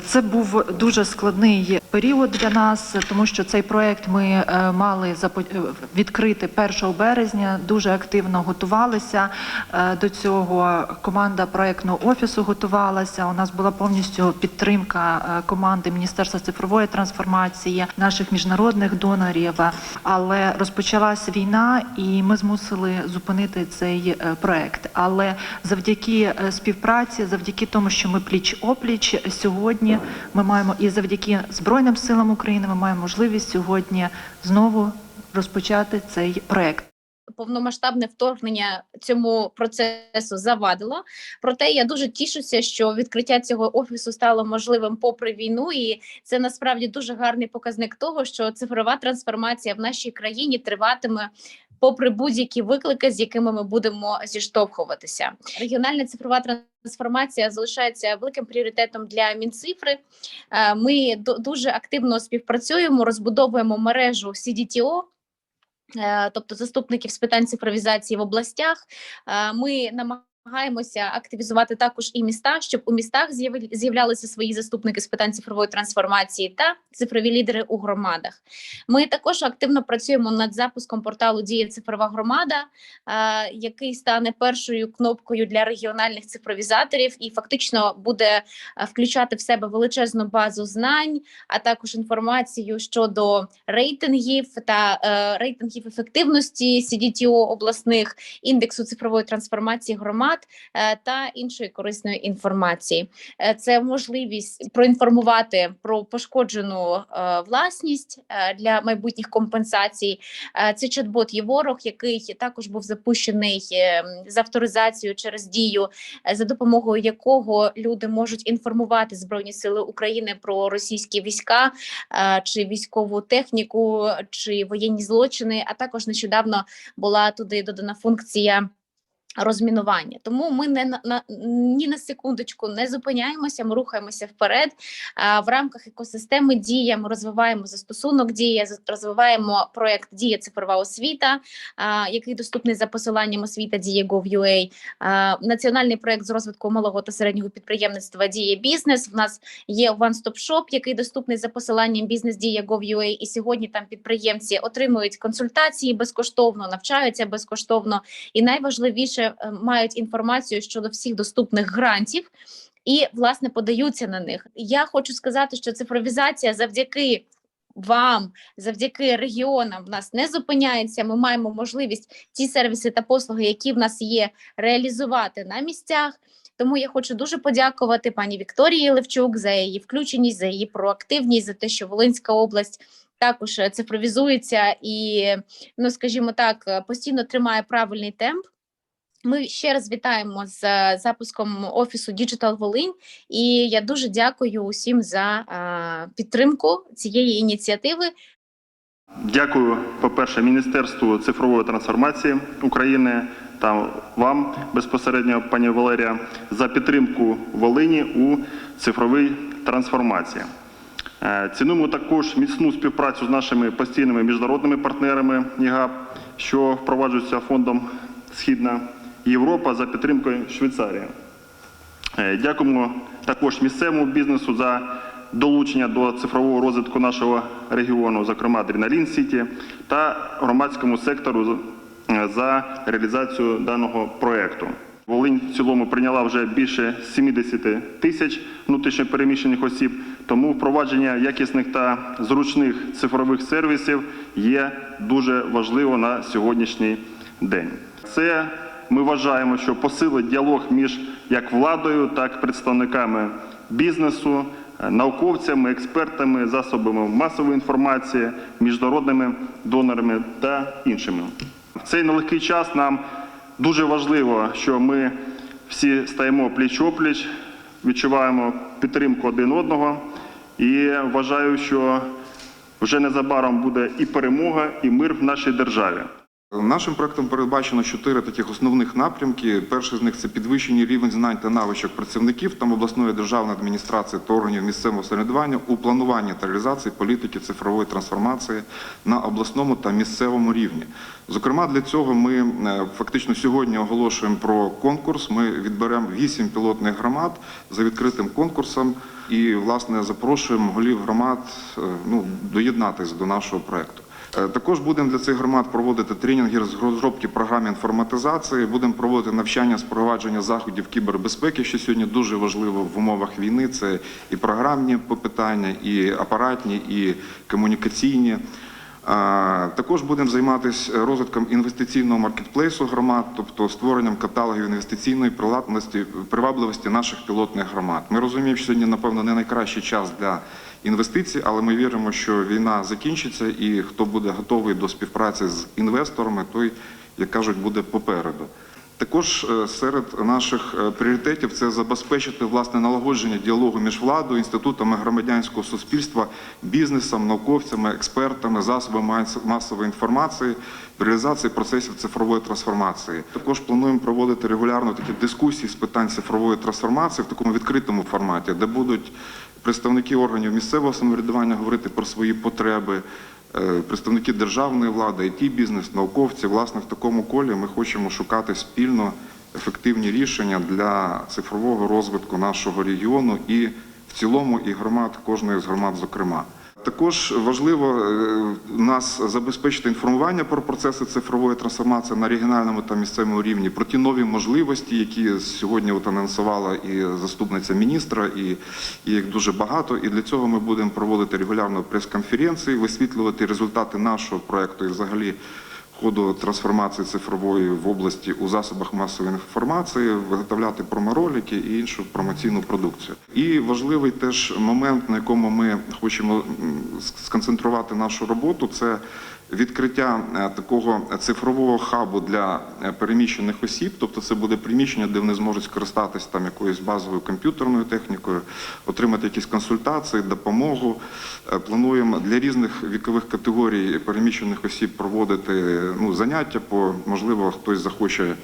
Це був дуже складний період для нас, тому що цей проект ми е, мали е, відкрити 1 березня. Дуже активно готувалися е, до цього. Команда проектного офісу готувалася. У нас була повністю підтримка команди Міністерства цифрової трансформації, наших міжнародних донорів. Але розпочалась війна, і ми змусили зупинити цей проект. Але завдяки співпраці, завдяки тому, що ми пліч опліч сьогодні ми маємо і завдяки Збройним силам України, ми маємо можливість сьогодні знову розпочати цей проект. повномасштабне вторгнення цьому процесу завадило. Проте я дуже тішуся, що відкриття цього офісу стало можливим попри війну, і це насправді дуже гарний показник того, що цифрова трансформація в нашій країні триватиме. Попри будь-які виклики, з якими ми будемо зіштовхуватися, регіональна цифрова трансформація залишається великим пріоритетом для Мінцифри. Е, Ми дуже активно співпрацюємо, розбудовуємо мережу CDTO, е, тобто заступників з питань цифровізації в областях. Е, Ми намагаємося активізувати також і міста, щоб у містах з'являлися свої заступники з питань цифрової трансформації та цифрові лідери у громадах. Ми також активно працюємо над запуском порталу Дія цифрова громада, який стане першою кнопкою для регіональних цифровізаторів і фактично буде включати в себе величезну базу знань, а також інформацію щодо рейтингів та е, рейтингів ефективності CDTO обласних, індексу цифрової трансформації громад е, та іншої корисної інформації. Е, це можливість проінформувати про пошкоджену е, власність для майбутніх компенсацій. Це чат-бот Єворог, який також був запущений е, з авторизацією через дію за допомогою якого люди можуть інформувати Збройні Сили України про російські війська чи військову техніку, чи воєнні злочини. А також нещодавно була туди додана функція. Розмінування, тому ми не на, на ні на секундочку не зупиняємося. Ми рухаємося вперед. А, в рамках екосистеми дія ми розвиваємо застосунок дія, розвиваємо проект Дія цифрова освіта, а, який доступний за посиланням освіта Дія.gov.ua, національний проект з розвитку малого та середнього підприємництва Дія бізнес. В нас є One Stop Shop, який доступний за посиланням бізнес Дія.gov.ua, і сьогодні там підприємці отримують консультації безкоштовно, навчаються безкоштовно, і найважливіше е, мають інформацію щодо всіх доступних грантів. І власне подаються на них. Я хочу сказати, що цифровізація завдяки вам, завдяки регіонам, в нас не зупиняється. Ми маємо можливість ті сервіси та послуги, які в нас є, реалізувати на місцях. Тому я хочу дуже подякувати пані Вікторії Левчук за її включеність, за її проактивність, за те, що Волинська область також е, цифровізується і, ну скажімо так, е, постійно тримає правильний темп. Ми ще раз вітаємо з е, запуском офісу Digital Волинь, і я дуже дякую усім за підтримку цієї ініціативи. Дякую, по-перше, Міністерству цифрової трансформації України та вам безпосередньо, пані Валерія, за підтримку Волині у цифровій трансформації. Е, Цінуємо також міцну співпрацю з нашими постійними міжнародними партнерами ЄГАП, що впроваджується фондом Східна Європа за підтримкою Швейцарії. Е, Дякуємо також місцевому бізнесу за долучення до цифрового розвитку нашого регіону, зокрема Адреналін Сіті, та громадському сектору е, за реалізацію даного проекту. Волинь в цілому прийняла вже більше 70 тисяч внутрішньопереміщених осіб, тому впровадження якісних та зручних цифрових сервісів є дуже важливо на сьогоднішній день. Це ми вважаємо, що посилить діалог між як владою, так і представниками бізнесу, е, науковцями, експертами, засобами масової інформації, міжнародними донорами та іншими. В цей нелегкий час нам дуже важливо, що ми всі стаємо пліч-опліч, відчуваємо підтримку один одного і вважаю, що вже незабаром буде і перемога, і мир в нашій державі. Нашим проектом передбачено чотири таких основних напрямки. Перший з них це підвищення рівень знань та навичок працівників там обласної державної адміністрації та органів місцевого самоврядування у плануванні та реалізації політики цифрової трансформації на обласному та місцевому рівні. Зокрема, для цього ми е, фактично сьогодні оголошуємо про конкурс. Ми відберемо вісім пілотних громад за відкритим конкурсом. І, власне, запрошуємо голів громад е, ну, доєднатися до нашого проекту. Е, Також будемо для цих громад проводити тренінги з розробки програм інформатизації, будемо проводити навчання з провадження заходів кібербезпеки, що сьогодні дуже важливо в умовах війни. Це і програмні питання, і апаратні, і комунікаційні. Також будемо займатися розвитком інвестиційного маркетплейсу громад, тобто створенням каталогів інвестиційної привабливості наших пілотних громад. Ми розуміємо, що сьогодні, напевно, не найкращий час для інвестицій, але ми віримо, що війна закінчиться, і хто буде готовий до співпраці з інвесторами, той, як кажуть, буде попереду. Також е, серед наших е, пріоритетів це забезпечити власне налагодження діалогу між владою, інститутами громадянського суспільства, бізнесом, науковцями, експертами, засобами масової інформації, реалізації процесів цифрової трансформації. Також плануємо проводити регулярно такі дискусії з питань цифрової трансформації в такому відкритому форматі, де будуть представники органів місцевого самоврядування говорити про свої потреби. Е, представники державної влади, it бізнес, науковці. Власне, в такому колі ми хочемо шукати спільно ефективні рішення для цифрового розвитку нашого регіону і в цілому і громад кожної з громад, зокрема. Також важливо е, нас забезпечити інформування про процеси цифрової трансформації на регіональному та місцевому рівні, про ті нові можливості, які сьогодні от анонсувала і заступниця міністра, і, і їх дуже багато. І для цього ми будемо проводити регулярно прес-конференції, висвітлювати результати нашого проекту і взагалі ходу трансформації цифрової в області у засобах масової інформації, виготовляти проморолики і іншу промоційну продукцію. І важливий теж момент, на якому ми хочемо сконцентрувати нашу роботу, це відкриття е, такого цифрового хабу для е, переміщених осіб. Тобто, це буде приміщення, де вони зможуть скористатись там якоюсь базовою комп'ютерною технікою, отримати якісь консультації, допомогу. Е, Плануємо для різних вікових категорій переміщених осіб проводити ну, заняття, по можливо, хтось захоче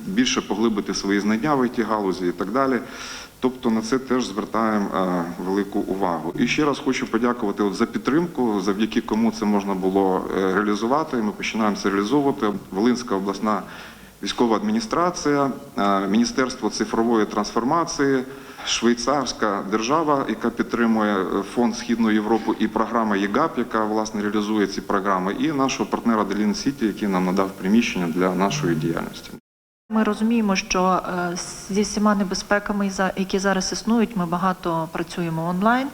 більше поглибити свої знання в it галузі і так далі. Тобто на це теж звертаємо е, велику увагу. І ще раз хочу подякувати от за підтримку, завдяки кому це можна було е, реалізувати. Ми починаємо це реалізовувати. Волинська обласна військова адміністрація, е, Міністерство цифрової трансформації, Швейцарська держава, яка підтримує фонд Східної Європи, і програма ЄГАП, яка власне реалізує ці програми, і нашого партнера Делін Сіті, який нам надав приміщення для нашої діяльності. Ми розуміємо, що е, зі всіма небезпеками, які зараз існують, ми багато працюємо онлайн,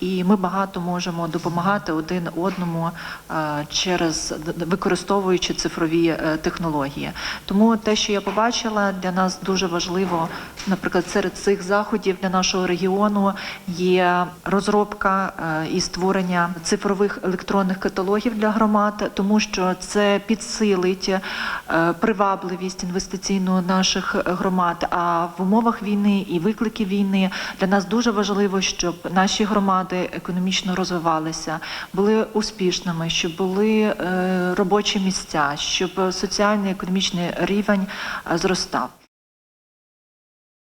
і ми багато можемо допомагати один одному е, через використовуючи цифрові е, технології. Тому те, що я побачила, для нас дуже важливо, наприклад, серед цих заходів для нашого регіону є розробка е, і створення цифрових електронних каталогів для громад, тому що це підсилить привабливість інвестиційну наших громад. А в умовах війни і викликів війни для нас дуже важливо, щоб наші громади економічно розвивалися, були успішними, щоб були е, робочі місця, щоб соціальний економічний рівень е, зростав.